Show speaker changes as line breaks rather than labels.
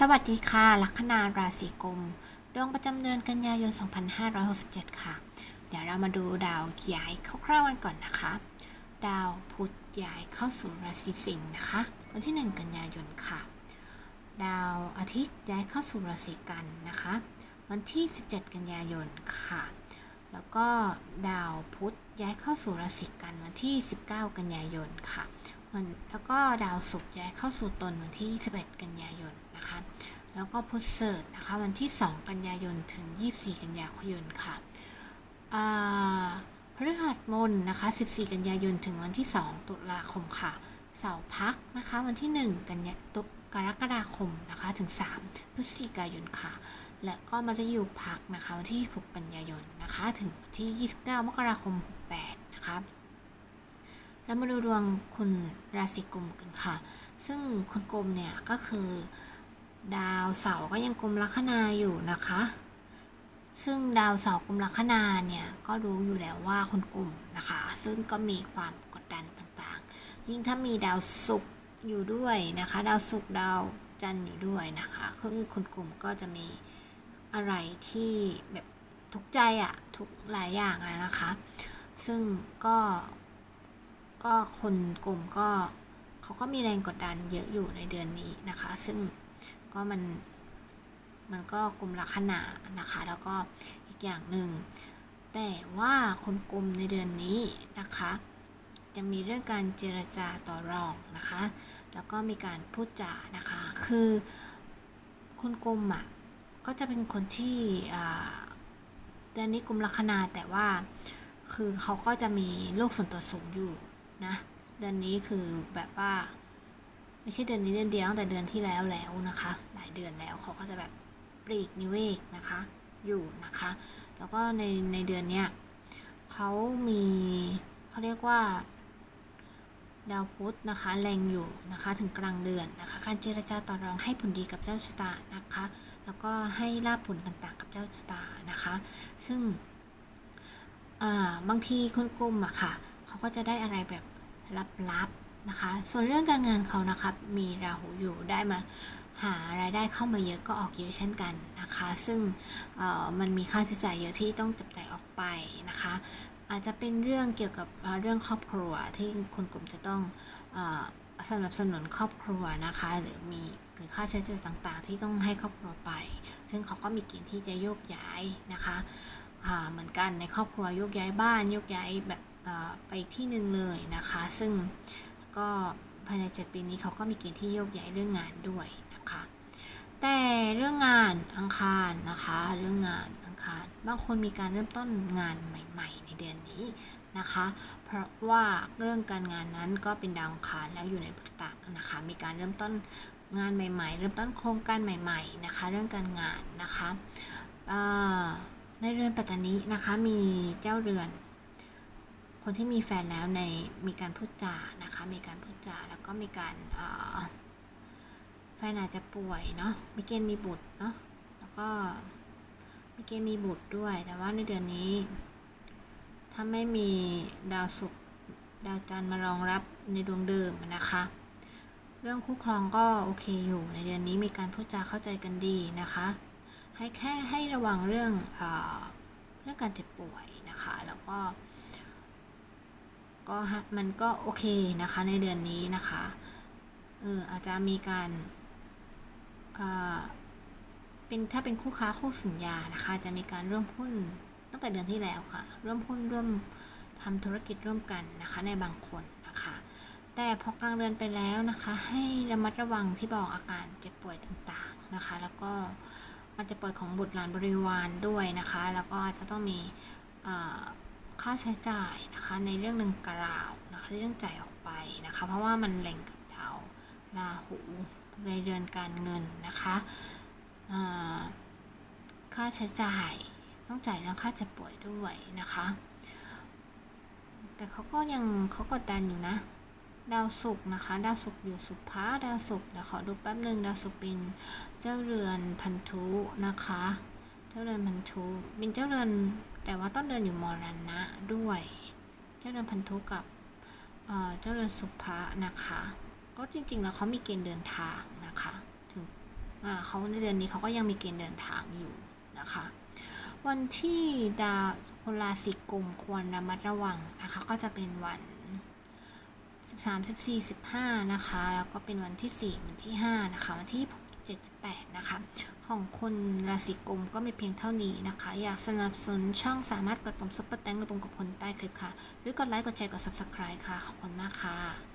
สวัสดีค่ะ ลัคนาราศีกุม ดวงประจำเดือนกันยายน 2567 ค่ะ เดี๋ยวเรามาดูดาวย้ายคร่าวๆกันก่อนนะคะ ดาวพุธย้ายเข้าสู่ราศีสิงห์นะคะ วันที่ 1 กันยายนค่ะ ดาวอาทิตย์ย้ายเข้าสู่ราศีกันนะคะ วันที่ 17 กันยายนค่ะ แล้วก็ดาวพุธย้ายเข้าสู่ราศีกันวันที่ 19 กันยายนค่ะวันแล้วก็ดาวศุกร์ย้ายเข้าสู่ตนวันที่ 21 กันยายน แล้วก็พุธเสร์นะคะวันที่ 2 กันยายนถึง 24 กันยายนค่ะพฤหัสมนนะคะ 14 กันยายนถึงวันที่ 2 ตุลาคมค่ะ เสาร์พักนะคะวันที่ 1 กันยายนกรกฎาคมนะคะถึง 3 พฤศจิกายนค่ะ และก็มาได้อยู่พักนะคะวันที่ 6 กันยายนนะคะถึงวันที่ 29 มกราคม 68 นะคะแล้วมาดูดวงคุณราศีกุมกันค่ะ ซึ่งคุณกุมเนี่ยก็คือ ดาวเสาร์ก็ยังกุมลัคนาอยู่นะคะ ซึ่งดาวเสาร์กุมลัคนาเนี่ยก็รู้อยู่แล้วว่าคุณกุมนะคะ ซึ่งก็มีความกดดันต่างๆ ยิ่งถ้ามีดาวศุกร์อยู่ด้วยนะคะ ดาวศุกร์ดาวจันทร์อยู่ด้วยนะคะซึ่งคุณกุมก็จะมีอะไรที่แบบทุกใจอะทุกหลายอย่างอะนะคะ ซึ่งก็ก็คนกลุ่มก็เขาก็มีแรงกดดันเยอะอยู่ในเดือนนี้นะคะ ซึ่ง ก็มันมันก็กลุ่มลักษณะนะคะ แล้วก็อีกอย่างหนึ่ง แต่ว่าคนกลุ่มในเดือนนี้นะคะ จะมีเรื่องการเจรจาต่อรองนะคะ แล้วก็มีการพูดจานะคะ คือคุณกลุ่มอะก็จะเป็นคนที่เดือนนี้กลุ่มลัคนาแต่ว่าคือเขาก็จะมีโลกส่วนตัวสูงอยู่นะเดือนนี้คือแบบว่า ไม่ใช่เดือนนี้เดือนเดียวตั้งแต่เดือนที่แล้วแล้วนะคะ หลายเดือนแล้วเขาก็จะแบบปลีกนิเวศนะคะอยู่นะคะ แล้วก็ในในเดือนเนี้ยเขามีเขาเรียกว่าดาวพุธนะคะแรงอยู่นะคะถึงกลางเดือนนะคะการเจรจาต่อรองให้ผลดีกับเจ้าชะตานะคะ แล้วก็ให้ลาบผลต่างๆ กับเจ้าชะตานะคะ ซึ่งบางทีคนกลุ่มอะค่ะเขาก็จะได้อะไรแบบลับๆ นะคะ ส่วนเรื่องการเงินเขานะคะมีราหูอยู่ได้มาหารายได้เข้ามาเยอะก็ออกเยอะเช่นกันนะคะ ซึ่งมันมีค่าใช้จ่ายเยอะที่ต้องจับจ่ายออกไปนะคะ อาจจะเป็นเรื่องเกี่ยวกับเรื่องครอบครัวที่คนกลุ่มจะต้องสนับสนุนครอบครัวนะคะ หรือมีหรือค่าใช้จ่ายต่างๆ ที่ต้องให้ครอบครัวไป ซึ่งเขาก็มีเกณฑ์ที่จะโยกย้ายนะคะเหมือนกันในครอบครัวโยกย้ายบ้านโยกย้ายแบบไปที่หนึ่งเลยนะคะ ซึ่ง ก็ภายในเจ็ดปีนี้เขาก็มีเกณฑ์ที่โยกย้ายเรื่องงานด้วยนะคะ แต่เรื่องงานอังคารนะคะ เรื่องงานอังคาร บางคนมีการเริ่มต้นงานใหม่ ๆ ในเดือนนี้นะคะ เพราะว่าเรื่องการงานนั้นก็เป็นดาวอังคารแล้วอยู่ในพุทธะนะคะ มีการเริ่มต้นงานใหม่ ๆ เริ่มต้นโครงการใหม่ ๆ นะคะ เรื่องการงานนะคะในเรือนปัตตานีนะคะมีเจ้าเรือน คนที่มีแฟนแล้วในมีการพูดจานะคะ มีการพูดจาแล้วก็มีการแฟนอาจจะป่วยเนาะมีเกณฑ์มีบุตรเนาะแล้วก็มีเกณฑ์มีบุตรด้วย แต่ว่าในเดือนนี้ ถ้าไม่มีดาวศุกร์ดาวจันทร์มารองรับในดวงเดิมนะคะ เรื่องคู่ครองก็โอเคอยู่ ในเดือนนี้มีการพูดจาเข้าใจกันดีนะคะ ให้แค่ให้ระวังเรื่องอเรื่องการเจ็บป่วยนะคะ แล้วก็ ก็มันก็โอเคนะคะในเดือนนี้นะคะเอออาจจะมีการเป็นถ้าเป็นคู่ค้าคู่สัญญานะคะ จะมีการร่วมหุ้นตั้งแต่เดือนที่แล้วค่ะ ร่วมหุ้นร่วมทำธุรกิจร่วมกันนะคะ ในบางคนนะคะ แต่พอกลางเดือนไปแล้วนะคะ ให้ระมัดระวังที่บอกอาการเจ็บป่วยต่างๆนะคะ แล้วก็อาจจะป่วยของบุตรหลานบริวารด้วยนะคะ แล้วก็อาจจะต้องมี ค่าใช้จ่ายนะคะในเรื่องหนึ่งกล่าวนะคะที่ต้องจ่ายออกไปนะคะ เพราะว่ามันแหล่งกับดาวราหูในเดือนการเงินนะคะค่าใช้จ่ายต้องจ่ายแล้วค่าจะป่วยด้วยนะคะ แต่เขาก็ยังเขากดดันอยู่นะ ดาวศุกร์นะคะ ดาวศุกร์อยู่สุภาดาวศุกร์เดี๋ยวขอดูแป๊บหนึ่งดาวศุกร์เป็นเจ้าเรือนพันธุนะคะ เจ้าเรือนพันธุเป็นเจ้าเรือนแต่ว่าต้องเดินอยู่มรณะด้วย เจ้าเดินพันธุกับเจ้าเดินสุภะนะคะ ก็จริง ๆ แล้วเขามีเกณฑ์เดินทางนะคะ ถึงเขาในเดือนนี้เขาก็ยังมีเกณฑ์เดินทางอยู่นะคะ วันที่ดาวคนราศีกุมควรระมัดระวังนะคะ ก็จะเป็นวัน13 14 15 นะคะ แล้วก็เป็นวันที่ 4 วันที่ 5 นะคะ วันที่ 7 8 นะคะ ของคนราศีกุมก็ไม่เพียงเท่านี้นะคะ อยากสนับสนุนช่องสามารถกดปุ่มซุปเปอร์แตงหรือปุ่มกับคนใต้คลิปค่ะ หรือกดไลค์ กดแชร์ กด subscribe ค่ะ ขอบคุณมากค่ะ